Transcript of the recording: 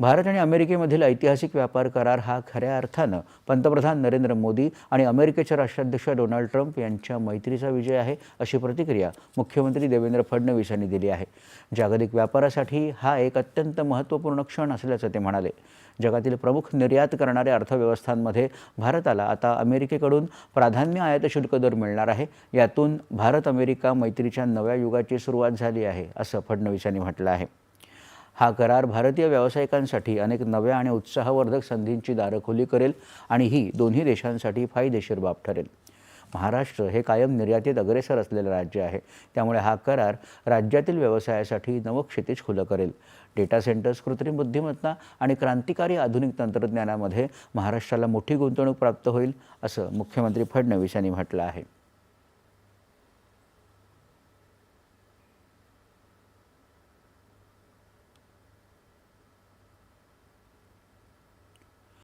भारत आणि अमेरिकेमधील ऐतिहासिक व्यापार करार हा खऱ्या अर्थानं पंतप्रधान नरेंद्र मोदी आणि अमेरिकेचे राष्ट्राध्यक्ष डोनाल्ड ट्रम्प यांच्या मैत्रीचा विजय आहे अशी प्रतिक्रिया मुख्यमंत्री देवेंद्र फडणवीस यांनी दिली आहे. जागतिक व्यापारासाठी हा एक अत्यंत महत्त्वपूर्ण क्षण असल्याचं ते म्हणाले. जगातील प्रमुख निर्यात करणाऱ्या अर्थव्यवस्थांमध्ये भारताला आता अमेरिकेकडून प्राधान्य आयात शुल्क दर मिळणार आहे. यातून भारत अमेरिका मैत्रीच्या नव्या युगाची सुरुवात झाली आहे असं फडणवीस यांनी म्हटलं आहे. हा करार भारतीय व्यावसायिकांसाठी अनेक नव्या आणि उत्साहवर्धक संधींची दारं खुली करेल आणि ही दोन्ही देशांसाठी फायदेशीर बाब ठरेल. महाराष्ट्र हे कायम निर्यातीत अग्रेसर असलेलं राज्य आहे. त्यामुळे हा करार राज्यातील व्यवसायासाठी नवं क्षितिज खुलं करेल. डेटा सेंटर्स कृत्रिम बुद्धिमत्ता आणि क्रांतिकारी आधुनिक तंत्रज्ञानामध्ये महाराष्ट्राला मोठी गुंतवणूक प्राप्त होईल असं मुख्यमंत्री फडणवीस यांनी म्हटलं आहे.